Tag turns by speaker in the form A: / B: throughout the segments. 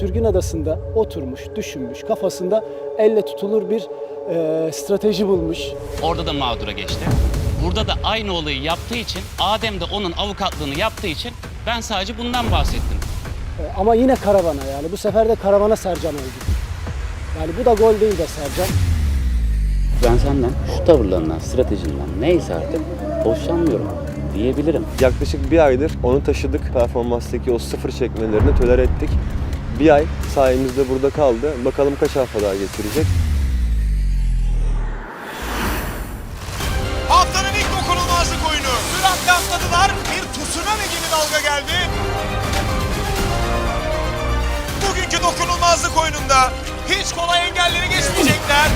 A: Sürgün Adası'nda oturmuş, düşünmüş, kafasında elle tutulur bir e, strateji bulmuş.
B: Orada da mağdura geçti. Burada da aynı olayı yaptığı için, Adem de onun avukatlığını yaptığı için ben sadece bundan bahsettim.
A: E, ama yine karavana yani. Bu sefer de karavana Sercan oldu. Yani bu da gol değil de Sercan.
B: Ben senden şu tavırlarından, stratejinden neyse artık hoşlanmıyorum diyebilirim.
C: Yaklaşık bir aydır onu taşıdık. Performanstaki o sıfır çekmelerini tolere ettik. Bir ay sayemizde burada kaldı. Bakalım kaç hafta daha getirecek.
D: Haftanın ilk dokunulmazlık oyunu. Süratle atladılar. Bir tsunami gibi dalga geldi. Bugünkü dokunulmazlık oyununda hiç kolay engelleri geçmeyecekler.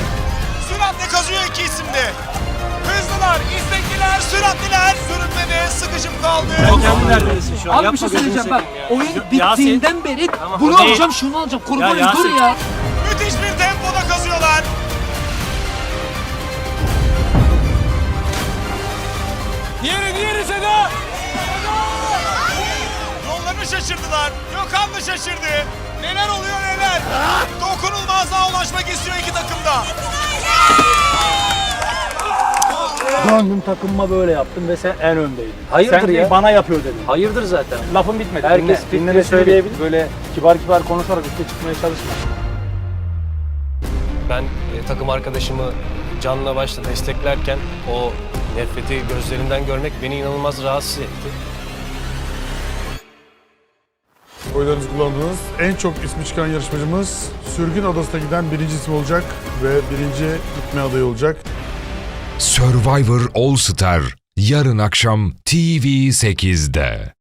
D: Süratle kazıyor iki isimde. Hızlılar, istekliler, süratliler. Sürünmede sıkışıp kaldı.
E: Abi bir şey söyleyeceğim bak. Oyun bittiğinden beri
F: Tamam,
E: bunu
F: o değil.
E: alacağım şunu alacağım. Kurbanım
F: Ya
E: dur
F: Yasin.
E: ya.
D: Müthiş bir tempoda kazıyorlar.
F: Diğeri diğeri Seda.
D: Yollarını şaşırdılar. Gökhan da şaşırdı. Neler oluyor neler.
G: Döndüm takımıma böyle yaptım ve sen en öndeydin.
E: Hayırdır
G: sen
E: ya?
G: bana yapıyor dedin.
E: Hayırdır zaten.
G: Lafın bitmedi.
E: Herkes
G: dinle söyleyebilir. Böyle kibar kibar konuşarak üste çıkmaya çalışma.
F: Ben e, takım arkadaşımı canla başla desteklerken o nefreti gözlerinden görmek beni inanılmaz rahatsız etti.
H: Oylarınızı kullandığınız en çok ismi çıkan yarışmacımız Sürgün Adası'na giden birinci isim olacak ve birinci gitme adayı olacak.
I: Survivor All Star yarın akşam TV8'de.